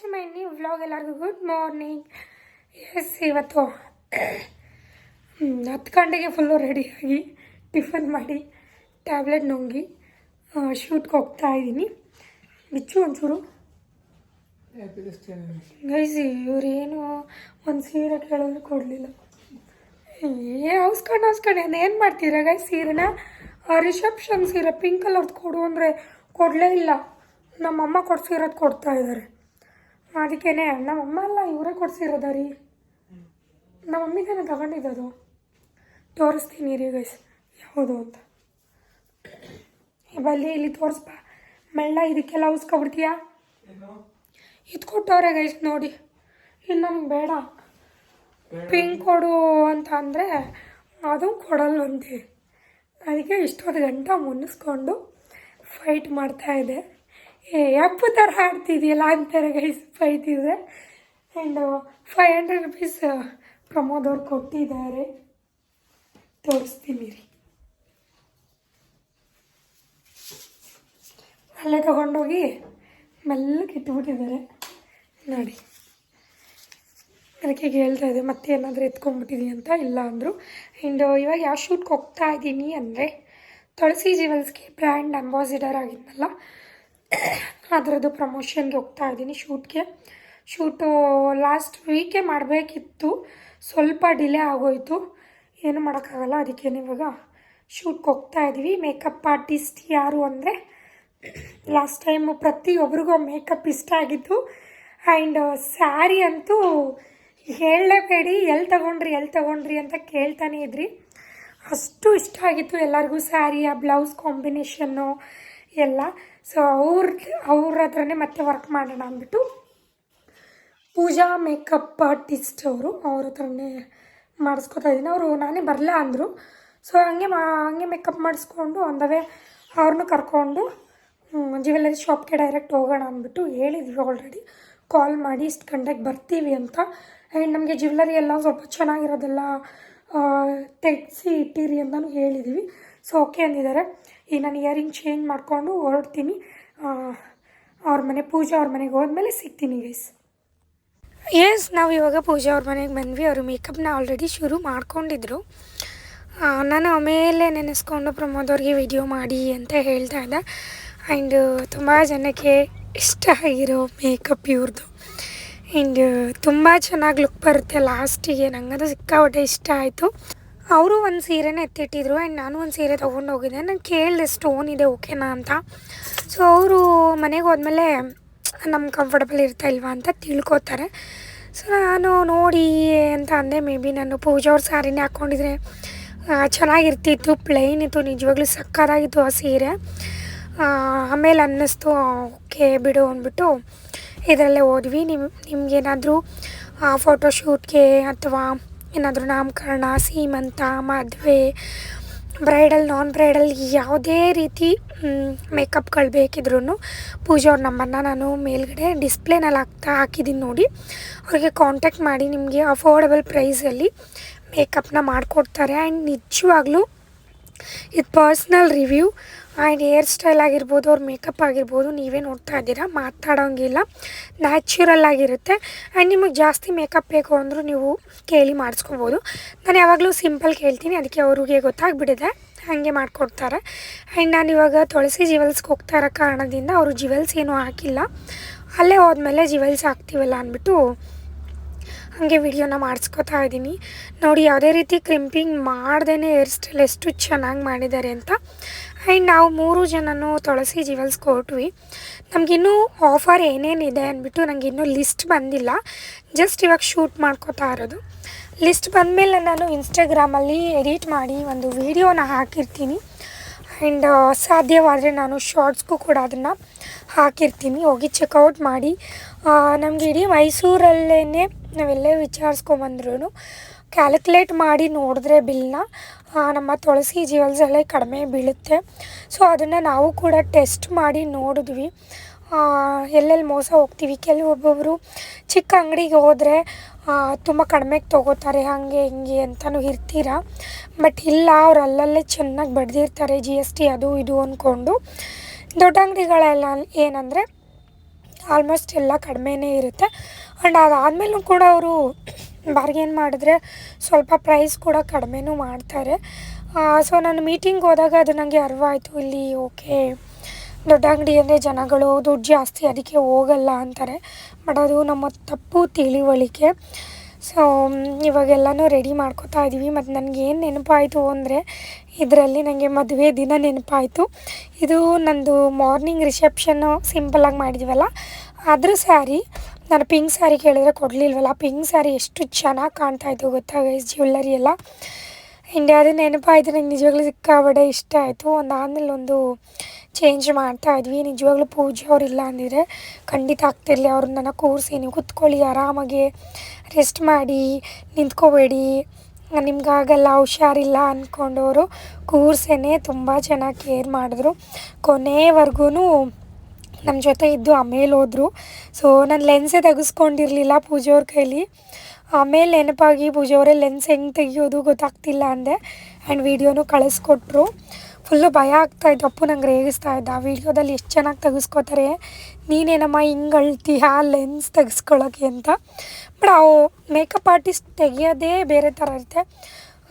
To my new vlog ಎಲ್ಲರಿಗೂ good morning yes ಇವತ್ತು ಹತ್ತು ಗಂಟೆಗೆ ಫುಲ್ಲು ರೆಡಿಯಾಗಿ ಟಿಫನ್ ಮಾಡಿ ಟ್ಯಾಬ್ಲೆಟ್ ನುಂಗಿ ಶೂಟ್ಗೆ ಹೋಗ್ತಾ ಇದ್ದೀನಿ. ಬಿಚ್ಚು ಒಂಚೂರು. ಗೈಸಿ ಇವರೇನು ಒಂದು ಸೀರೆ ಕೇಳೋದು ಕೊಡಲಿಲ್ಲ. ಏ ಹೌಸ್ಕೊಂಡು ಹೌಸ್ಕೊಂಡು ಏನು ಮಾಡ್ತೀರಾ ಗೈ ಸೀರೆನ? ರಿಸೆಪ್ಷನ್ ಸೀರೆ ಪಿಂಕ್ ಕಲರ್ದು ಕೊಡು ಅಂದರೆ ಕೊಡಲೇ ಇಲ್ಲ. ನಮ್ಮಮ್ಮ ಕೊಡ್ಸಿರೋದು ಕೊಡ್ತಾ ಇದ್ದಾರೆ. ಅದಕ್ಕೇನೆ ನಮ್ಮಮ್ಮ ಅಲ್ಲ ಇವರೇ ಕೊಡ್ಸಿರೋದು ರೀ? ನಮ್ಮ ಮಮ್ಮಿಗೇನೆ ತಗೊಂಡಿದ್ದದು. ತೋರಿಸ್ತೀನಿ ರೀ ಗೈಸ್ ಯಾವುದು ಅಂತ. ಬಲ್ಲಿ ಇಲ್ಲಿ ತೋರಿಸ್ಬಾ ಮೆಳ್ಳ ಇದಕ್ಕೆಲ್ಲ ಉಸ್ಕೊಬಿಡ್ತೀಯಾ? ಇದು ಕೊಟ್ಟವ್ರೆ ಗೈಸ್ ನೋಡಿ. ಇನ್ನು ನಮ್ಗೆ ಬೇಡ. ಪಿಂಕ್ ಕೊಡು ಅಂತ ಅಂದರೆ ಅದು ಕೊಡಲ್ವಂತೆ ಅದಕ್ಕೆ ಇಷ್ಟೊಂದು ಗಂಟೆ ಮುನ್ನಿಸ್ಕೊಂಡು ಫೈಟ್ ಮಾಡ್ತಾ ಇದೆ ಏ ಅಪ್ಪು ಥರ ಆಡ್ತಿದೆಯಲ್ಲ ಅಂತಾರೆ ಗೈಸ್ ಬೈತಿದೆ ಆ್ಯಂಡ್ ಫೈವ್ ಹಂಡ್ರೆಡ್ ರುಪೀಸ್ ಪ್ರಮೋದವ್ರು ಕೊಟ್ಟಿದ್ದಾರೆ. ತೋರಿಸ್ತೀನಿ ರೀ. ಅಲ್ಲೇ ತೊಗೊಂಡೋಗಿ ಮೆಲ್ಲಕ್ಕೆ ಇಟ್ಬಿಟ್ಟಿದ್ದಾರೆ. ನೋಡಿ. ಅದಕ್ಕೆ ಹೇಳ್ತಾ ಇದೆ ಮತ್ತೆ ಏನಾದರೂ ಎತ್ಕೊಂಡ್ಬಿಟ್ಟಿದೀನಿ ಅಂತ? ಇಲ್ಲ ಅಂದರು. ಆ್ಯಂಡ್ ಇವಾಗ ಯಾವ ಶೂಟ್ಗೆ ಹೋಗ್ತಾ ಇದ್ದೀನಿ ಅಂದರೆ, ತುಳಸಿ ಜೀವನ್ಸ್ಗೆ ಬ್ರ್ಯಾಂಡ್ ಅಂಬಾಸಿಡರ್ ಆಗಿದ್ನಲ್ಲ ಅದರದ್ದು ಪ್ರಮೋಷನ್ಗೆ ಹೋಗ್ತಾ ಇದ್ದೀನಿ ಶೂಟ್ಗೆ ಶೂಟು ಲಾಸ್ಟ್ ವೀಕೇ ಮಾಡಬೇಕಿತ್ತು. ಸ್ವಲ್ಪ ಡಿಲೇ ಆಗೋಯಿತು. ಏನು ಮಾಡೋಕ್ಕಾಗಲ್ಲ, ಅದಕ್ಕೆ ಇವಾಗ ಶೂಟ್ಗೆ ಹೋಗ್ತಾ ಇದ್ದೀವಿ ಮೇಕಪ್ ಆರ್ಟಿಸ್ಟ್ ಯಾರು ಅಂದರೆ ಲಾಸ್ಟ್ ಟೈಮು ಪ್ರತಿಯೊಬ್ಬರಿಗೂ ಮೇಕಪ್ ಇಷ್ಟ ಆಗಿತ್ತು ಆ್ಯಂಡ್ ಸ್ಯಾರಿ ಅಂತೂ ಹೇಳಲೇಬೇಡಿ ಎಲ್ಲಿ ತಗೊಂಡ್ರಿ ಎಲ್ಲಿ ತಗೊಂಡ್ರಿ ಅಂತ ಕೇಳ್ತಾನೆ ಇದ್ರಿ. ಅಷ್ಟು ಇಷ್ಟ ಆಗಿತ್ತು ಎಲ್ಲರಿಗೂ ಸ್ಯಾರಿ ಆ ಬ್ಲೌಸ್ ಕಾಂಬಿನೇಷನ್ನು ಎಲ್ಲ. ಸೊ ಅವ್ರ ಅವ್ರ ಹತ್ರನೇ ಮತ್ತೆ ವರ್ಕ್ ಮಾಡೋಣ ಅಂದ್ಬಿಟ್ಟು ಪೂಜಾ ಮೇಕಪ್ ಆರ್ಟಿಸ್ಟ್ ಅವರು, ಅವ್ರ ಹತ್ರನೇ ಮಾಡಿಸ್ಕೊತಾ ಇದ್ದೀನಿ. ಅವರು ನಾನೇ ಬರಲ್ಲ ಅಂದರು. ಸೊ ಹಂಗೆ ಮಾ, ಹಂಗೆ ಮೇಕಪ್ ಮಾಡಿಸ್ಕೊಂಡು ಆನ್ ದ ವೇ ಅವ್ರನ್ನೂ ಕರ್ಕೊಂಡು ಜ್ಯುವೆಲ್ಲರಿ ಶಾಪ್ಗೆ ಡೈರೆಕ್ಟ್ ಹೋಗೋಣ ಅಂದ್ಬಿಟ್ಟು ಹೇಳಿದ್ವಿ ಆಲ್ರೆಡಿ ಕಾಲ್ ಮಾಡಿ ಇಷ್ಟು ಗಂಟೆಗೆ ಬರ್ತೀವಿ ಅಂತ. ಆ್ಯಂಡ್ ನಮಗೆ ಜ್ಯುವೆಲ್ಲರಿ ಎಲ್ಲ ಸ್ವಲ್ಪ ಚೆನ್ನಾಗಿರೋದೆಲ್ಲ ತೆಗ್ಸಿ ಇಟ್ಟಿರಿ ಅಂತಲೂ ಹೇಳಿದ್ದೀವಿ ಸೊ ಓಕೆ ಅಂದಿದ್ದಾರೆ. ಈಗ ನಾನು ಇಯರಿಂಗ್ ಚೇಂಜ್ ಮಾಡಿಕೊಂಡು ಹೊರಡ್ತೀನಿ. ಅವ್ರ ಮನೆ, ಪೂಜಾ ಅವ್ರ ಮನೆಗೆ ಹೋದ್ಮೇಲೆ ಸಿಗ್ತೀನಿ ಗೈಸ್ ಎಸ್ ನಾವು ಇವಾಗ ಪೂಜಾ ಅವ್ರ ಮನೆಗೆ ಬಂದ್ವಿ. ಅವರು ಮೇಕಪ್ನ ಆಲ್ರೆಡಿ ಶುರು ಮಾಡ್ಕೊಂಡಿದ್ರು. ನಾನು ಆಮೇಲೆ ನೆನೆಸ್ಕೊಂಡು ಪ್ರಮೋದ್ ಅವ್ರಿಗೆ ವಿಡಿಯೋ ಮಾಡಿ ಅಂತ ಹೇಳ್ತಾ ಇದ್ದೆ. ಆ್ಯಂಡ್ ತುಂಬ ಜನಕ್ಕೆ ಇಷ್ಟ ಆಗಿರೋ ಮೇಕಪ್ ಇವ್ರದ್ದು ಆ್ಯಂಡ್ ತುಂಬ ಚೆನ್ನಾಗಿ ಲುಕ್ ಬರುತ್ತೆ. ಲಾಸ್ಟಿಗೆ ನನಗದು ಸಿಕ್ಕಾಪಟ್ಟೆ ಇಷ್ಟ ಆಯಿತು. ಅವರು ಒಂದು ಸೀರೆನೇ ಎತ್ತಿಟ್ಟಿದ್ರು ಆ್ಯಂಡ್ ನಾನು ಒಂದು ಸೀರೆ ತೊಗೊಂಡು ಹೋಗಿದ್ದೆ. ನಾನು ಕೇಳಿದೆ ಸ್ಟೋನ್ ಇದೆ, ಓಕೆನಾ ಅಂತ. ಸೊ ಅವರು ಮನೆಗೆ ಹೋದ್ಮೇಲೆ ನಮ್ಗೆ ಕಂಫರ್ಟಬಲ್ ಇರ್ತಾ ಇಲ್ವಾ ಅಂತ ತಿಳ್ಕೊತಾರೆ. ಸೊ ನಾನು ನೋಡಿ ಅಂತ ಅಂದೆ. ಮೇ ಬಿ ನಾನು ಪೂಜಾ ಅವ್ರ ಸ್ಯಾರಿನೇ ಹಾಕ್ಕೊಂಡಿದ್ರೆ ಚೆನ್ನಾಗಿರ್ತಿತ್ತು ಪ್ಲೈನ್ ಇತ್ತು, ನಿಜವಾಗ್ಲೂ ಸಕ್ಕತ್ತಾಗಿತ್ತು ಆ ಸೀರೆ. ಆಮೇಲೆ ಅನ್ನಿಸ್ತು ಓಕೆ, ಬಿಡು, ಅಂದ್ಬಿಟ್ಟು ಇದರಲ್ಲೇ ಹೋದ್ವಿ. ನಿಮ್ಮ ನಿಮ್ಗೇನಾದರೂ ಫೋಟೋಶೂಟ್ಗೆ ಅಥವಾ ಏನಾದರೂ ನಾಮಕರಣ, ಸೀಮಂತ, ಮದುವೆ, ಬ್ರೈಡಲ್, ನಾನ್ ಬ್ರೈಡಲ್ ಯಾವುದೇ ರೀತಿ ಮೇಕಪ್ಗಳು ಬೇಕಿದ್ರೂ ಪೂಜಾ ಅವ್ರ ನಂಬರ್ನ ನಾನು ಮೇಲ್ಗಡೆ ಡಿಸ್ಪ್ಲೇನಲ್ಲಿ ಹಾಕ್ತಾ ಹಾಕಿದ್ದೀನಿ ನೋಡಿ. ಅವ್ರಿಗೆ ಕಾಂಟ್ಯಾಕ್ಟ್ ಮಾಡಿ ನಿಮಗೆ ಅಫೋರ್ಡಬಲ್ ಪ್ರೈಸಲ್ಲಿ ಮೇಕಪ್ನ ಮಾಡಿಕೊಡ್ತಾರೆ. ಆ್ಯಂಡ್ ನಿಜವಾಗ್ಲೂ ಇದು personal review and hair style ಆಗಿರ್ಬೋದು, ಅವ್ರ ಮೇಕಪ್ ಆಗಿರ್ಬೋದು, ನೀವೇ ನೋಡ್ತಾ ಇದ್ದೀರಾ, ಮಾತಾಡೋಂಗಿಲ್ಲ. ನ್ಯಾಚುರಲ್ ಆಗಿರುತ್ತೆ. ಆ್ಯಂಡ್ ನಿಮಗೆ ಜಾಸ್ತಿ ಮೇಕಪ್ ಬೇಕು ಅಂದರೂ ನೀವು ಕೇಳಿ ಮಾಡಿಸ್ಕೋಬೋದು. ನಾನು ಯಾವಾಗಲೂ ಸಿಂಪಲ್ ಕೇಳ್ತೀನಿ, ಅದಕ್ಕೆ ಅವ್ರಿಗೆ ಗೊತ್ತಾಗ್ಬಿಟ್ಟಿದೆ, ಹಾಗೆ ಮಾಡಿಕೊಡ್ತಾರೆ. ಆ್ಯಂಡ್ ನಾನು ಇವಾಗ ತುಳಸಿ ಜ್ಯುವೆಲ್ಸ್ಗೆ ಹೋಗ್ತಾ ಇರೋ ಕಾರಣದಿಂದ ಅವರು ಜ್ಯುವೆಲ್ಸ್ ಏನೂ ಹಾಕಿಲ್ಲ. ಅಲ್ಲೇ ಹೋದ್ಮೇಲೆ ಜ್ಯುವೆಲ್ಸ್ ಹಾಕ್ತೀವಲ್ಲ ಅಂದ್ಬಿಟ್ಟು ಹಾಗೆ ವಿಡಿಯೋನ ಮಾಡಿಸ್ಕೊತಾ ಇದ್ದೀನಿ. ನೋಡಿ, ಯಾವುದೇ ರೀತಿ ಕ್ರಿಂಪಿಂಗ್ ಮಾಡ್ದೇ ಹೇರ್ ಸ್ಟೈಲ್ ಎಷ್ಟು ಚೆನ್ನಾಗಿ ಮಾಡಿದ್ದಾರೆ ಅಂತ. ಆ್ಯಂಡ್ ನಾವು ಮೂರು ಜನನೂ ತುಳಸಿ ಜೀವಲ್ಸ್ ಕೊಟ್ವಿ. ನಮಗಿನ್ನೂ ಆಫರ್ ಏನೇನಿದೆ ಅಂದ್ಬಿಟ್ಟು ನನಗೆ ಇನ್ನೂ ಲಿಸ್ಟ್ ಬಂದಿಲ್ಲ. ಜಸ್ಟ್ ಇವಾಗ ಶೂಟ್ ಮಾಡ್ಕೋತಾ ಇರೋದು. ಲಿಸ್ಟ್ ಬಂದಮೇಲೆ ನಾನು ಇನ್ಸ್ಟಾಗ್ರಾಮಲ್ಲಿ ಎಡಿಟ್ ಮಾಡಿ ಒಂದು ವೀಡಿಯೋನ ಹಾಕಿರ್ತೀನಿ. ಆ್ಯಂಡ್ ಸಾಧ್ಯವಾದರೆ ನಾನು ಶಾರ್ಟ್ಸ್ಗೂ ಕೂಡ ಅದನ್ನು ಹಾಕಿರ್ತೀನಿ. ಹೋಗಿ ಚೆಕ್ಔಟ್ ಮಾಡಿ. ನಮಗೆ ಇಡೀ ಮೈಸೂರಲ್ಲೇ ನಾವೆಲ್ಲೇ ವಿಚಾರಿಸ್ಕೊಂಬಂದ್ರೂ ಕ್ಯಾಲ್ಕುಲೇಟ್ ಮಾಡಿ ನೋಡಿದ್ರೆ ಬಿಲ್ನ ನಮ್ಮ ತುಳಸಿ ಜ್ಯುವೆಲ್ಸಲ್ಲೇ ಕಡಿಮೆ ಬೀಳುತ್ತೆ. ಸೊ ಅದನ್ನು ನಾವು ಕೂಡ ಟೆಸ್ಟ್ ಮಾಡಿ ನೋಡಿದ್ವಿ. ಎಲ್ಲೆಲ್ಲಿ ಮೋಸ ಹೋಗ್ತೀವಿ? ಕೆಲವೊಬ್ಬೊಬ್ಬರು ಚಿಕ್ಕ ಅಂಗಡಿಗೆ ಹೋದರೆ ತುಂಬ ಕಡಿಮೆಗೆ ತೊಗೋತಾರೆ, ಹಾಗೆ ಹಿಂಗೆ ಅಂತಲೂ ಇರ್ತೀರ? ಬಟ್ ಇಲ್ಲ, ಅವ್ರು ಅಲ್ಲಲ್ಲೇ ಚೆನ್ನಾಗಿ ಬಡ್ದಿರ್ತಾರೆ ಜಿ ಎಸ್ ಟಿ ಅದು ಇದು ಅಂದ್ಕೊಂಡು ದೊಡ್ಡ ಅಂಗಡಿಗಳೆಲ್ಲ ಏನಂದರೆ ಆಲ್ಮೋಸ್ಟ್ ಎಲ್ಲ ಕಡಿಮೆನೇ ಇರುತ್ತೆ. ಆ್ಯಂಡ್ ಅದಾದಮೇಲೂ ಕೂಡ ಅವರು ಬಾರ್ಗೇನ್ ಮಾಡಿದ್ರೆ ಸ್ವಲ್ಪ ಪ್ರೈಸ್ ಕೂಡ ಕಡಿಮೆನೂ ಮಾಡ್ತಾರೆ. ಸೊ ನಾನು ಮೀಟಿಂಗ್ ಹೋದಾಗ ಅದು ನನಗೆ ಅರಿವಾಯಿತು, ಇಲ್ಲಿ ಓಕೆ ದೊಡ್ಡ ಅಂಗಡಿ ಅಂದರೆ ಜನಗಳು ದುಡ್ಡು ಜಾಸ್ತಿ ಅದಕ್ಕೆ ಹೋಗಲ್ಲ ಅಂತಾರೆ, ಬಟ್ ಅದು ನಮ್ಮ ತಪ್ಪು ತಿಳಿವಳಿಕೆ. ಸೊ ಇವಾಗೆಲ್ಲನೂ ರೆಡಿ ಮಾಡ್ಕೋತಾ ಇದ್ದೀವಿ ಮತ್ತು ನನಗೇನು ನೆನಪಾಯಿತು ಅಂದರೆ ಇದರಲ್ಲಿ ನನಗೆ ಮದುವೆ ದಿನ ನೆನಪಾಯಿತು. ಇದು ನಂದು ಮಾರ್ನಿಂಗ್ ರಿಸೆಪ್ಷನ್ನು ಸಿಂಪಲಾಗಿ ಮಾಡಿದ್ವಲ್ಲ ಆದರೂ ಸ್ಯಾರಿ ನಾನು ಪಿಂಕ್ ಸ್ಯಾರಿ ಕೇಳಿದ್ರೆ ಕೊಡಲಿಲ್ವಲ್ಲ? ಪಿಂಕ್ ಸ್ಯಾರಿ ಎಷ್ಟು ಚೆನ್ನಾಗಿ ಕಾಣ್ತಾಯಿತ್ತು ಗೊತ್ತಾ ಗೈಸ್ ಜ್ಯುವೆಲ್ಲರಿ ಎಲ್ಲ. ಆ್ಯಂಡ್ ಅದು ನೆನಪಾಯಿತು, ನಂಗೆ ನಿಜವಾಗ್ಲೂ ಸಿಕ್ಕಾಬಡೆ ಇಷ್ಟ ಆಯಿತು. ಒಂದಾದ್ಮೇಲೆ ಒಂದು ಚೇಂಜ್ ಮಾಡ್ತಾ ಇದ್ವಿ. ನಿಜವಾಗ್ಲೂ ಪೂಜೆ ಅವ್ರು ಇಲ್ಲ ಅಂದಿದ್ರೆ ಖಂಡಿತ ಆಗ್ತಿರಲಿ. ಅವ್ರನ್ನ ಕೂರಿಸಿ, ನೀವು ಕುತ್ಕೊಳ್ಳಿ, ಆರಾಮಾಗಿ ರೆಸ್ಟ್ ಮಾಡಿ, ನಿಂತ್ಕೋಬೇಡಿ. ನಿಮ್ಗಾಗಲ್ಲ ಹುಷಾರಿಲ್ಲ ಅಂದ್ಕೊಂಡವರು ಕೂರ್ಸೇನೆ ತುಂಬ ಚೆನ್ನಾಗಿ ಕೇರ್ ಮಾಡಿದ್ರು. ಕೊನೆವರೆಗೂ ನಮ್ಮ ಜೊತೆ ಇದ್ದು ಆಮೇಲೆ ಹೋದರು. ಸೊ ನಾನು ಲೆನ್ಸೇ ತೆಗೆಸ್ಕೊಂಡಿರಲಿಲ್ಲ ಪೂಜೆಯವ್ರ ಕೈಲಿ. ಆಮೇಲೆ ನೆನಪಾಗಿ ಪೂಜೆಯವರೇ ಲೆನ್ಸ್ ಹೆಂಗೆ ತೆಗಿಯೋದು ಗೊತ್ತಾಗ್ತಿಲ್ಲ ಅಂದೆ. ಆ್ಯಂಡ್ ವೀಡಿಯೋನು ಕಳಿಸ್ಕೊಟ್ರು. ಫುಲ್ಲು ಭಯ ಆಗ್ತಾಯಿತ್ತು ಅಪ್ಪು ನಂಗೆ ರೇಗಿಸ್ತಾ ಇದ್ದ. ಆ ವೀಡಿಯೋದಲ್ಲಿ ಎಷ್ಟು ಚೆನ್ನಾಗಿ ತೆಗೆಸ್ಕೋತಾರೆ. ನೀನೇನಮ್ಮ ಹಿಂಗೆ ಅಳ್ತೀಯ ಲೆನ್ಸ್ ತೆಗೆಸ್ಕೊಳ್ಳೋಕ್ಕೆ ಅಂತ. ಬಟ್ ಅವು ಮೇಕಪ್ ಆರ್ಟಿಸ್ಟ್ ತೆಗಿಯೋದೇ ಬೇರೆ ಥರ ಇರುತ್ತೆ.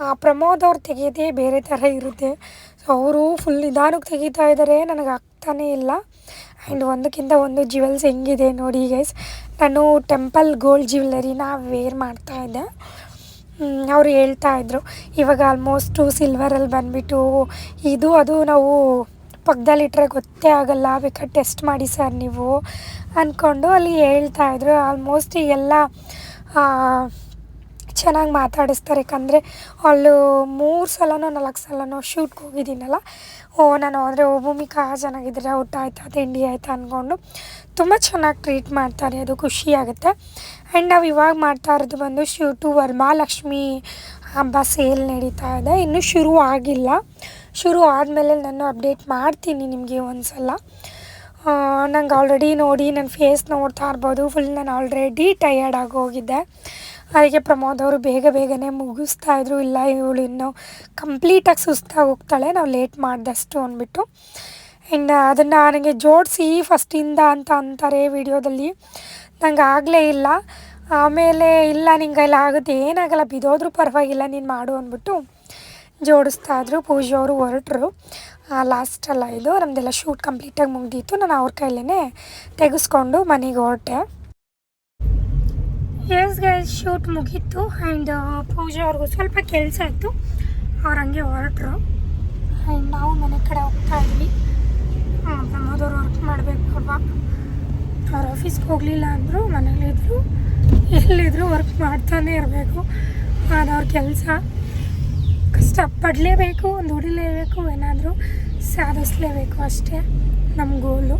ಆ ಪ್ರಮೋದ್ ಅವ್ರು ತೆಗಿಯೋದೇ ಬೇರೆ ಥರ ಇರುತ್ತೆ. ಸೊ ಅವರು ಫುಲ್ ನಿಧಾನಕ್ಕೆ ತೆಗಿತಾ ಇದ್ದಾರೆ ನನಗೆ ಆಗ್ತಾನೇ ಇಲ್ಲ. ಆ್ಯಂಡ್ ಒಂದಕ್ಕಿಂತ ಒಂದು ಜ್ಯುವೆಲ್ಸ್ ಹೆಂಗಿದೆ ನೋಡಿ ಗೈಸ್ ನಾನು ಟೆಂಪಲ್ ಗೋಲ್ಡ್ ಜ್ಯುವೆಲ್ಲರಿನ ವೇರ್ ಮಾಡ್ತಾಯಿದ್ದೆ ಅವರು ಹೇಳ್ತಾ ಇದ್ರು. ಇವಾಗ ಆಲ್ಮೋಸ್ಟು ಸಿಲ್ವರಲ್ಲಿ ಬಂದುಬಿಟ್ಟು ಇದು ಅದು ನಾವು ಪಕ್ಕದಲ್ಲಿಟ್ಟರೆ ಗೊತ್ತೇ ಆಗಲ್ಲ, ಬೇಕಾದ್ರೆ ಟೆಸ್ಟ್ ಮಾಡಿ ಸರ್ ನೀವು ಅಂದ್ಕೊಂಡು ಅಲ್ಲಿ ಹೇಳ್ತಾ ಇದ್ರು. ಆಲ್ಮೋಸ್ಟ್ ಎಲ್ಲ ಚೆನ್ನಾಗಿ ಮಾತಾಡಿಸ್ತಾರೆ. ಯಾಕಂದರೆ, ಅಲ್ಲೂ ಮೂರು ಸಲನೋ ನಾಲ್ಕು ಸಲನೋ ಶೂಟ್ಗೆ ಹೋಗಿದ್ದೀನಲ್ಲ. ಓ, ನಾನು ಹೋದರೆ ಓ, ಭೂಮಿಕಾ ಚೆನ್ನಾಗಿದ್ದೀರಾ ಊಟ ಆಯಿತಾ, ತಿಂಡಿ ಆಯಿತಾ ಅಂದ್ಕೊಂಡು ತುಂಬ ಚೆನ್ನಾಗಿ ಟ್ರೀಟ್ ಮಾಡ್ತಾರೆ, ಅದು ಖುಷಿ ಆಗುತ್ತೆ. ಆ್ಯಂಡ್ ನಾವು ಇವಾಗ ಮಾಡ್ತಾ ಇರೋದು ಬಂದು ಶೂಟು ವರಮಹಾಲಕ್ಷ್ಮಿ ಹಬ್ಬ ಸೇಲ್ ನಡೀತಾ ಇದೆ. ಇನ್ನೂ ಶುರು ಆಗಿಲ್ಲ. ಶುರು ಆದಮೇಲೆ ನಾನು ಅಪ್ಡೇಟ್ ಮಾಡ್ತೀನಿ ನಿಮಗೆ ಒಂದು ಸಲ ನಂಗೆ ಆಲ್ರೆಡಿ ನೋಡಿ ನನ್ನ ಫೇಸ್ ನೋಡ್ತಾ ಇರ್ಬೋದು. ಫುಲ್ ನಾನು ಆಲ್ರೆಡಿ ಟಯರ್ಡ್ ಆಗೋಗಿದ್ದೆ ಅದಕ್ಕೆ ಪ್ರಮೋದ್ ಅವರು ಬೇಗ ಬೇಗನೆ ಮುಗಿಸ್ತಾ ಇದ್ರು. ಇಲ್ಲ, ಇವಳು ಇನ್ನೂ ಕಂಪ್ಲೀಟಾಗಿ ಸುಸ್ತಾಗಿ ಹೋಗ್ತಾಳೆ. ನಾವು ಲೇಟ್ ಮಾಡಿದಷ್ಟು ಅಂದ್ಬಿಟ್ಟು. ಇನ್ನು ಅದನ್ನು ನನಗೆ ಜೋಡಿಸಿ ಫಸ್ಟಿಂದ ಅಂತ ಅಂತಾರೆ ವಿಡಿಯೋದಲ್ಲಿ. ನಂಗೆ ಆಗಲೇ ಇಲ್ಲ. ಆಮೇಲೆ ಇಲ್ಲ ನಿಂಗೆ ಇಲ್ಲ ಆಗುತ್ತೆ ಏನಾಗಲ್ಲ, ಬಿದೋದ್ರೂ ಪರವಾಗಿಲ್ಲ, ನೀನು ಮಾಡು ಅಂದ್ಬಿಟ್ಟು ಜೋಡಿಸ್ತಾ ಇದ್ರು. ಪೂಜೆ ಅವರು ಹೊರಟ್ರು. ಲಾಸ್ಟಲ್ಲ ಇದು. ನಮ್ಮದೆಲ್ಲ ಶೂಟ್ ಕಂಪ್ಲೀಟಾಗಿ ಮುಗ್ದಿತ್ತು ನಾನು ಅವ್ರ ಕೈಲೇ ತೆಗೆಸ್ಕೊಂಡು ಮನೆಗೆ ಹೊರಟೆ. ಎಸ್ ಗೈಸ್ ಶೂಟ್ ಮುಗೀತು ಆ್ಯಂಡ್ ಪೂಜೆ ಅವ್ರಿಗೂ ಸ್ವಲ್ಪ ಕೆಲಸ ಇತ್ತು. ಅವ್ರು ಹಂಗೆ ಹೊರಟ್ರು. ಆ್ಯಂಡ್ ನಾವು ಮನೆ ಕಡೆ ಹೋಗ್ತಾ ಇದ್ವಿ. ಪ್ರಮೋದವ್ರು ವರ್ಕ್ ಮಾಡಬೇಕು ಅಲ್ವಾ? ಅವ್ರ ಆಫೀಸ್ಗೆ ಹೋಗಲಿಲ್ಲ ಅಂದರು ಮನೇಲಿದ್ದರು ಎಲ್ಲಿದ್ರು ವರ್ಕ್ ಮಾಡ್ತಾನೆ ಇರಬೇಕು. ಅದವ್ರ ಕೆಲಸ ಕಷ್ಟಪಡಲೇಬೇಕು, ದುಡಿಲೇಬೇಕು, ಏನಾದರೂ ಸಾಧಿಸ್ಲೇಬೇಕು ಅಷ್ಟೇ ನಮ್ಮ ಗೋಲು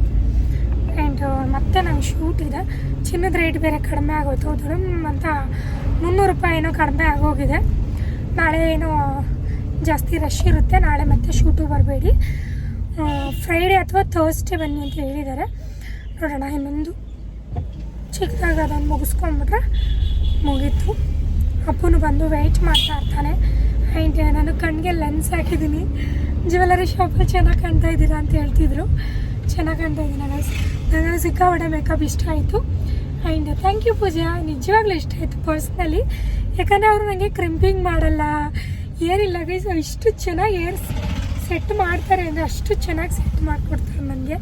ಆ್ಯಂಡ್ ಮತ್ತೆ ನಂಗೆ ಶೂಟ್ ಇದೆ. ಚಿನ್ನದ ರೇಟ್ ಬೇರೆ ಕಡಿಮೆ ಆಗೋಯ್ತು. ಧರ್ಮ್ ಅಂತ ಮುನ್ನೂರು ರೂಪಾಯಿ ಏನೋ ಕಡಿಮೆ ಆಗೋಗಿದೆ. ನಾಳೆ ಏನೋ ಜಾಸ್ತಿ ರಶ್ ಇರುತ್ತೆ. ನಾಳೆ ಮತ್ತೆ ಶೂಟು ಬರಬೇಡಿ. ಫ್ರೈಡೇ ಅಥವಾ ಥರ್ಸ್ಡೇ ಬನ್ನಿ ಅಂತ ಹೇಳಿದ್ದಾರೆ. ನೋಡೋಣ, ಇನ್ನೊಂದು ಚಿಕ್ಕದಾಗ ಅದನ್ನು ಮುಗಿಸ್ಕೊಂಡ್ಬಿಟ್ರೆ ಮುಗೀತು. ಅಪ್ಪನು ಬಂದು ವೆಯ್ಟ್ ಮಾಡ್ತಾ ಇರ್ತಾನೆ. ಆ್ಯಂಡ್ ನಾನು ಕಣ್ಣಿಗೆ ಲೆನ್ಸ್ ಹಾಕಿದ್ದೀನಿ. ಜ್ಯುವೆಲರಿ ಶಾಪಲ್ಲಿ ಚೆನ್ನಾಗಿ ಕಾಣ್ತಾ ಇದ್ದೀರಾ ಅಂತ ಹೇಳ್ತಿದ್ರು. ಚೆನ್ನಾಗಿ ಕಾಣ್ತಾ ಇದ್ದೀನಿ ಗೈಸ್ ನನಗೆ ಸಿಕ್ಕಾಪಟ್ಟೆ ಮೇಕಪ್ ಇಷ್ಟ ಆಯಿತು. And thank you Pooja. ನಿಜವಾಗ್ಲೂ ಇಷ್ಟ ಆಯಿತು ಪರ್ಸ್ನಲಿ. ಯಾಕಂದರೆ ಅವರು ನನಗೆ ಕ್ರಿಂಪಿಂಗ್ ಮಾಡಲ್ಲ. ಏನಿಲ್ಲ ಗೈಸ್ ಇಷ್ಟು ಚೆನ್ನಾಗಿ ಏರ್ ಸೆಟ್ ಮಾಡ್ತಾರೆ ಅಂದರೆ ಅಷ್ಟು ಚೆನ್ನಾಗಿ ಸೆಟ್ ಮಾಡಿಕೊಡ್ತಾರೆ ನನಗೆ.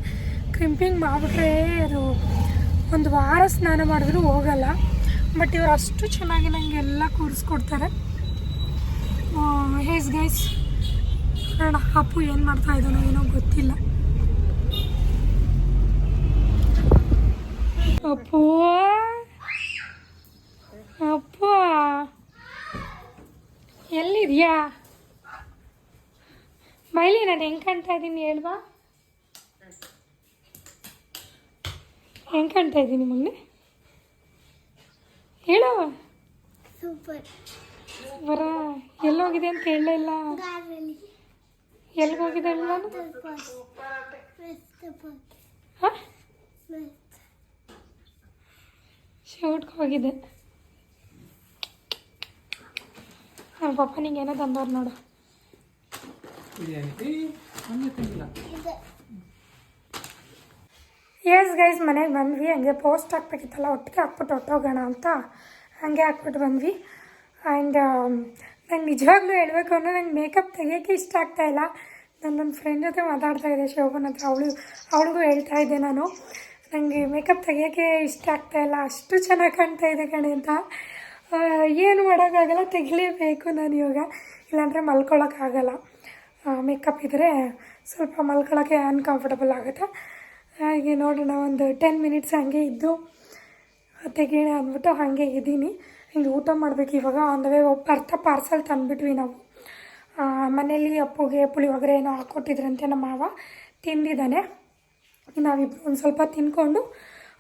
ಕ್ರಿಂಪಿಂಗ್ ಮಾಡಿಬಿಟ್ರೆ ಅದು ಒಂದು ವಾರ ಸ್ನಾನ ಮಾಡಿದ್ರೂ ಹೋಗಲ್ಲ. ಬಟ್ ಇವರು ಅಷ್ಟು ಚೆನ್ನಾಗಿ ನನಗೆ ಎಲ್ಲ ಕೂರಿಸ್ಕೊಡ್ತಾರೆ. ಹೇಸ್ ಗೈಸ್ ಅಪ್ಪು ಏನು ಮಾಡ್ತಾ ಇದ್ದಾನೋ ಏನೋ ಗೊತ್ತಿಲ್ಲ. ಅಪ್ಪು ಅಪ್ಪು ಎಲ್ಲಿದ್ಯಾ ಮೈಲಿ ನಾನು ಹೆಂಗೆ ಕಾಣ್ತಾ ಇದ್ದೀನಿ ಹೇಳ್ಬಾ ಹೆಂಗೆ ಕಾಣ್ತಾ ಇದ್ದೀನಿ ಮಗನೆ ಹೇಳು ಸೂಪರ್ ಬರ ಎಲ್ಲೋಗಿದೆ ಅಂತ ಹೇಳಲೇ ಇಲ್ಲ ಗಾರಲ್ಲಿ ಎಲ್ಲಿಗೆ ಹೋಗಿದೆ ಹೇಳು ನಾನು ಸೂಪರ್ ಹಾಂ ಶೂಟ್ಗೆ ಹೋಗಿದೆ ನಮ್ಮ ಪಪ್ಪ ನಿಂಗೆ ಏನೋ ತಂದವ್ರು ನೋಡು. ಎಸ್ ಗೈಸ್ ಮನೆಗೆ ಬಂದ್ವಿ. ಹಂಗೆ ಪೋಸ್ಟ್ ಹಾಕ್ಬೇಕಿತ್ತಲ್ಲ ಒಟ್ಟಿಗೆ ಹಾಕ್ಬಿಟ್ಟು ಹೊಟ್ಟೋಗೋಣ ಅಂತ. ಹಂಗೆ ಹಾಕ್ಬಿಟ್ಟು ಬಂದ್ವಿ. ಆ್ಯಂಡ್ ನಂಗೆ ನಿಜವಾಗ್ಲೂ ಹೇಳಬೇಕು ಅಂದರೆ ನಂಗೆ ಮೇಕಪ್ ತೆಗಿಯೋಕ್ಕೆ ಇಷ್ಟ ಆಗ್ತಾಯಿಲ್ಲ ನನ್ನ ನನ್ನ ಫ್ರೆಂಡ್ ಜೊತೆ ಮಾತಾಡ್ತಾ ಇದ್ದೆ ಶೋಭನ್ ಹತ್ರ. ಅವಳು ಅವಳಿಗೂ ಹೇಳ್ತಾ ಇದ್ದೆ ನಾನು. ನನಗೆ ಮೇಕಪ್ ತೆಗಿಯೋಕ್ಕೆ ಇಷ್ಟ ಆಗ್ತಾಯಿಲ್ಲ ಅಷ್ಟು ಚೆನ್ನಾಗಿ ಕಾಣ್ತಾ ಇದೆ ಕಣೆ ಅಂತ. ಏನು ಮಾಡೋಕ್ಕಾಗಲ್ಲ, ತೆಗಿಲೇಬೇಕು ನಾನು ಇವಾಗ. ಇಲ್ಲಾಂದರೆ ಮಲ್ಕೊಳ್ಳೋಕ್ಕಾಗಲ್ಲ ಮೇಕಪ್ ಇದ್ದರೆ ಸ್ವಲ್ಪ ಮಲ್ಕೊಳ್ಳೋಕ್ಕೆ ಅನ್ಕಂಫರ್ಟಬಲ್ ಆಗುತ್ತೆ. ಹಾಗೆ ನೋಡೋಣ, ಒಂದು ಟೆನ್ ಮಿನಿಟ್ಸ್ ಹಾಗೆ ಇದ್ದು ತೆಗೀಣ ಅಂದ್ಬಿಟ್ಟು ಹಾಗೆ ಇದ್ದೀನಿ. ಹಿಂಗೆ ಊಟ ಮಾಡಬೇಕು ಇವಾಗ. ಆನ್ ದ ವೇ ಬರ್ತಾ ಪಾರ್ಸಲ್ ತಂದುಬಿಟ್ವಿ ನಾವು. ಮನೇಲಿ ಅಪ್ಪುಗೆ, ಪುಳಿಯೋಗರೆ ಏನೋ ಹಾಕ್ಕೊಟ್ಟಿದ್ರಂತೆ ನಮ್ಮ ಮಾವ. ತಿಂದಿದ್ದಾನೆ. ನಾವಿಬ್ರು ಒಂದು ಸ್ವಲ್ಪ ತಿನ್ಕೊಂಡು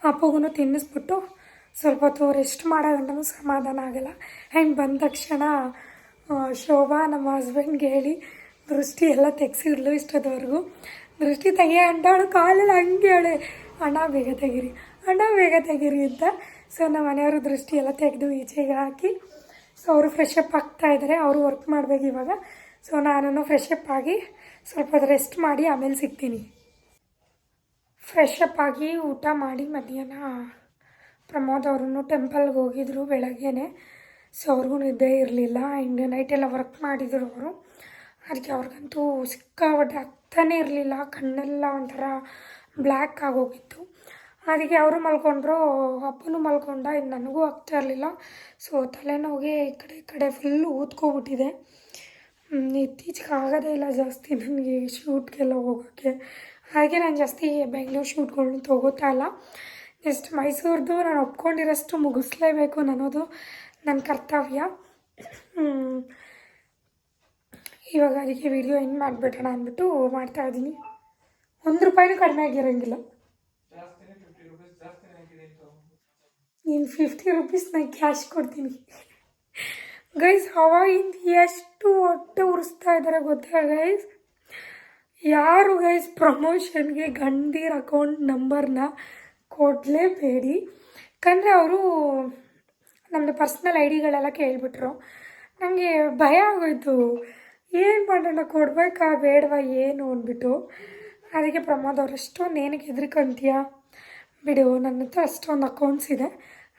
ಅಪ್ಪಗೂ ತಿನ್ನಿಸ್ಬಿಟ್ಟು ಸ್ವಲ್ಪ ಹೊತ್ತು ರೆಸ್ಟ್ ಮಾಡೋ ಸಮಾಧಾನ ಆಗಲ್ಲ. ಆ್ಯಂಡ್ ಬಂದ ತಕ್ಷಣ ಶೋಭಾ ನಮ್ಮ ಹಸ್ಬೆಂಡ್ಗೆ ಹೇಳಿ, ದೃಷ್ಟಿ ಎಲ್ಲ ತೆಗ್ಸಿದ್ಲು ಇಷ್ಟದವರೆಗೂ. ದೃಷ್ಟಿ ತೆಗೆ ಅಂಟ ಅವಳು ಕಾಲಲ್ಲಿ ಹಂಗೆ ಹೇಳಿ ಅಣ್ಣ, ಬೇಗ ತೆಗೀರಿ. ಅಣ್ಣ, ಬೇಗ ತೆಗೀರಿ ಅಂತ. ಸೊ ನಮ್ಮ ಮನೆಯವರು ದೃಷ್ಟಿ ಎಲ್ಲ ತೆಗೆದು ಈಚೆಗೆ ಹಾಕಿ ಸೊ ಅವರು ಫ್ರೆಶ್ ಅಪ್ ಆಗ್ತಾ ಇದ್ದಾರೆ ಅವರು ವರ್ಕ್ ಮಾಡಬೇಕು ಇವಾಗ. ಸೊ ನಾನು ಫ್ರೆಶ್ ಅಪ್ ಆಗಿ ಸ್ವಲ್ಪ ರೆಸ್ಟ್ ಮಾಡಿ ಆಮೇಲೆ ಸಿಗ್ತೀನಿ. ಫ್ರೆಶ್ ಅಪ್ ಆಗಿ ಊಟ ಮಾಡಿ ಮಧ್ಯಾಹ್ನ ಪ್ರಮೋದ್ ಅವ್ರೂ ಟೆಂಪಲ್ಗೆ ಹೋಗಿದ್ರು ಬೆಳಗ್ಗೆನೆ. ಸೊ ಅವ್ರಿಗೂ ನಿದ್ದೆ ಇರಲಿಲ್ಲ. ಆ್ಯಂಡ್ ನೈಟೆಲ್ಲ ವರ್ಕ್ ಮಾಡಿದರು ಅವರು. ಅದಕ್ಕೆ ಅವ್ರಿಗಂತೂ ಸಿಕ್ಕಾಪಟ್ಟೆ ಆಗ್ತಾನೇ ಇರಲಿಲ್ಲ. ಕಣ್ಣೆಲ್ಲ ಒಂಥರ ಬ್ಲ್ಯಾಕ್ ಆಗೋಗಿತ್ತು. ಅದಕ್ಕೆ ಅವರು ಮಲ್ಕೊಂಡ್ರು, ಅಪ್ಪನೂ ಮಲ್ಕೊಂಡ. ಇನ್ನು ನನಗೂ ಆಗ್ತಾ ಇರಲಿಲ್ಲ. ಸೊ ತಲೆನೋವಿಗೆ ಈ ಕಡೆ ಈ ಕಡೆ ಫುಲ್ಲು ಊದ್ಕೊಬಿಟ್ಟಿದೆ. ಇತ್ತೀಚೆಗೆ ಆಗೋದೇ ಇಲ್ಲ ಜಾಸ್ತಿ ನನಗೆ ಶೂಟ್ಗೆಲ್ಲ ಹೋಗೋಕ್ಕೆ. ಹಾಗೆ ನಾನು ಜಾಸ್ತಿ ಬೆಂಗ್ಳೂರು ಶೂಟ್ಗಳ್ನ ತೊಗೋತಾ ಇಲ್ಲ. ಜಸ್ಟ್ ಮೈಸೂರ್ದು ನಾನು ಒಪ್ಕೊಂಡಿರೋಷ್ಟು ಮುಗಿಸ್ಲೇಬೇಕು ಅನ್ನೋದು ನನ್ನ ಕರ್ತವ್ಯ. ಇವಾಗ ಅದಕ್ಕೆ ವಿಡಿಯೋ ಏನು ಮಾಡಿಬಿಡೋಣ ಅಂದ್ಬಿಟ್ಟು ಮಾಡ್ತಾ ಇದ್ದೀನಿ. ಒಂದು ರೂಪಾಯಿನೂ ಕಡಿಮೆ ಆಗಿರೋಂಗಿಲ್ಲ. ನೀನು ಫಿಫ್ಟಿ ರುಪೀಸ್ ನಾನು ಕ್ಯಾಶ್ ಕೊಡ್ತೀನಿ. ಗೈಸ್ ಅವಾಗಿಂದ ಎಷ್ಟು ಹೊಟ್ಟೆ ಉರಿಸ್ತಾ ಇದ್ದಾರೆ ಗೊತ್ತಾ ಗೈಸ್ ಯಾರು ಗೈಸ್ ಪ್ರಮೋಷನ್ಗೆ ಗಂಡೀರ್ ಅಕೌಂಟ್ ನಂಬರ್ನ ಕೊಡಲೇಬೇಡಿ. ಯಾಕಂದರೆ ಅವರು ನಮ್ಮದು ಪರ್ಸ್ನಲ್ ಐ ಡಿಗಳೆಲ್ಲ ಕೇಳಿಬಿಟ್ರು. ನನಗೆ ಭಯ ಆಗೋಯ್ತು. ಏನು ಮಾಡೋಣ, ಕೊಡಬೇಕಾ, ಬೇಡವಾ, ಏನು ಅಂದ್ಬಿಟ್ಟು. ಅದಕ್ಕೆ ಪ್ರಮೋದ್ ಅವ್ರು ಅಷ್ಟೊಂದು ಏನಕ್ಕೆ ಹೆದರ್ಕೊಂತೀಯ? ಬಿಡು ನನ್ನ ಹತ್ರ ಅಷ್ಟೊಂದು ಅಕೌಂಟ್ಸ್ ಇದೆ.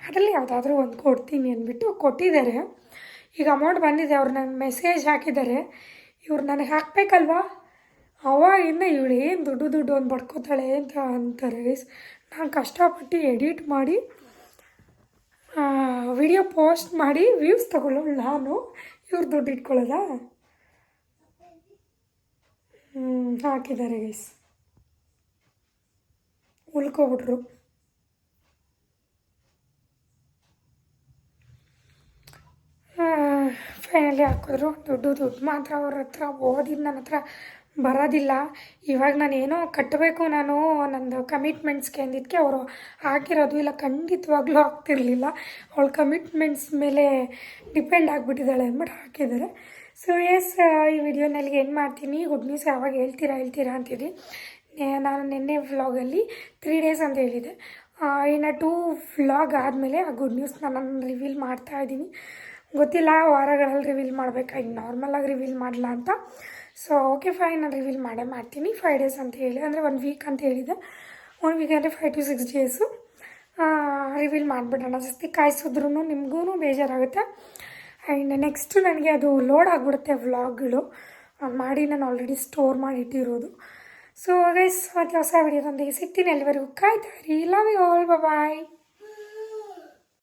ಅದರಲ್ಲಿ ಯಾವುದಾದ್ರೂ ಒಂದು ಕೊಡ್ತೀನಿ ಅಂದ್ಬಿಟ್ಟು ಕೊಟ್ಟಿದ್ದಾರೆ. ಈಗ ಅಮೌಂಟ್ ಬಂದಿದೆ, ಅವ್ರು ನನಗೆ ಮೆಸೇಜ್ ಹಾಕಿದ್ದಾರೆ. ಇವ್ರು ನನಗೆ ಹಾಕಬೇಕಲ್ವಾ? ಅವಾಗಿಂದ ಇವಳು ಏನು ದುಡ್ಡು ದುಡ್ಡು ಒಂದು ಬಡ್ಕೋತಾಳೆ ಅಂತ ಅಂತಾರೆ. ಗೈಸ್ ನಾನು ಕಷ್ಟಪಟ್ಟು ಎಡಿಟ್ ಮಾಡಿ ವಿಡಿಯೋ ಪೋಸ್ಟ್ ಮಾಡಿ ವ್ಯೂಸ್ ತಗೊಳ್ಳೋಳು ನಾನು. ಇವ್ರು ದುಡ್ಡು ಇಟ್ಕೊಳ್ಳೋದಾ? ಹಾಕಿದ್ದಾರೆ ಗೈಸ್ ಉಳ್ಕೊಬಿಟ್ರು. ಫೈನಲಿ ಹಾಕಿದ್ರು. ದುಡ್ಡು ದುಡ್ಡು. ಮಾತ್ರ ಅವ್ರ ಹತ್ರ ಓದಿದ್ದು ನನ್ನ ಹತ್ರ ಬರೋದಿಲ್ಲ. ಇವಾಗ ನಾನು ಏನೋ ಕಟ್ಟಬೇಕು ನಾನು ನಂದು ಕಮಿಟ್ಮೆಂಟ್ಸ್ಗೆ ಅಂದಿದ್ದಕ್ಕೆ ಅವರು ಹಾಕಿರೋದು ಇಲ್ಲ, ಖಂಡಿತವಾಗ್ಲೂ ಆಗ್ತಿರಲಿಲ್ಲ. ಅವಳ ಕಮಿಟ್ಮೆಂಟ್ಸ್ ಮೇಲೆ ಡಿಪೆಂಡ್ ಆಗಿಬಿಟ್ಟಿದ್ದಾಳೆ ಅಂದ್ಬಿಟ್ಟು ಹಾಕಿದ್ದಾರೆ. ಸೊ ಎಸ್ ಈ ವಿಡಿಯೋನಲ್ಲಿ ಏನು ಮಾಡ್ತೀನಿ ಗುಡ್ ನ್ಯೂಸ್ ಯಾವಾಗ ಹೇಳ್ತೀರಾ ಹೇಳ್ತೀರಾ ಅಂತಿದ್ರಿ ನಾನು ನಿನ್ನೆ ವ್ಲಾಗಲ್ಲಿ ತ್ರೀ ಡೇಸ್ ಅಂತ ಹೇಳಿದೆ ಇನ್ನು ಟೂ ವ್ಲಾಗ್ ಆದಮೇಲೆ ಆ ಗುಡ್ ನ್ಯೂಸ್ನ ನಾನು ರಿವೀಲ್ ಮಾಡ್ತಾ ಇದ್ದೀನಿ. ಗೊತ್ತಿಲ್ಲ ವಾರಗಳಲ್ಲಿ ರಿವೀಲ್ ಮಾಡಬೇಕಾ ಈಗ ನಾರ್ಮಲಾಗಿ ರಿವೀಲ್ ಮಾಡಲ್ಲ ಅಂತ. ಸೊ ಓಕೆ ಫೈನ್ ನಾನು ರಿವೀಲ್ ಮಾಡೇ ಮಾಡ್ತೀನಿ ಫೈವ್ ಡೇಸ್ ಅಂತ ಹೇಳಿ, ಅಂದರೆ ಒನ್ ವೀಕ್ ಅಂತ ಹೇಳಿದೆ. ಒನ್ ವೀಕ್ ಅಂದರೆ five to six days reveal ಮಾಡಿಬಿಡೋಣ. ಜಾಸ್ತಿ ಕಾಯಿಸಿದ್ರೂ ನಿಮಗೂ ಬೇಜಾರಾಗುತ್ತೆ. ಆ್ಯಂಡ್ ನೆಕ್ಸ್ಟು ನನಗೆ ಅದು ಲೋಡ್ ಆಗಿಬಿಡುತ್ತೆ ವ್ಲಾಗ್ಗಳು ಮಾಡಿ ನಾನು ಆಲ್ರೆಡಿ ಸ್ಟೋರ್ ಮಾಡಿ ಇಟ್ಟಿರೋದು ಸೊ ಗೈಸ್ ಮತ್ತೆ ಹೊಸ ವಿಡಿಯೋದೊಂದಿಗೆ ಸಿಗ್ತೀನಿ. ಅಲ್ಲಿವರೆಗೂ ಕಾಯ್ತಾ ಲವ್ ಯು ಆಲ್ ಬಾಯ್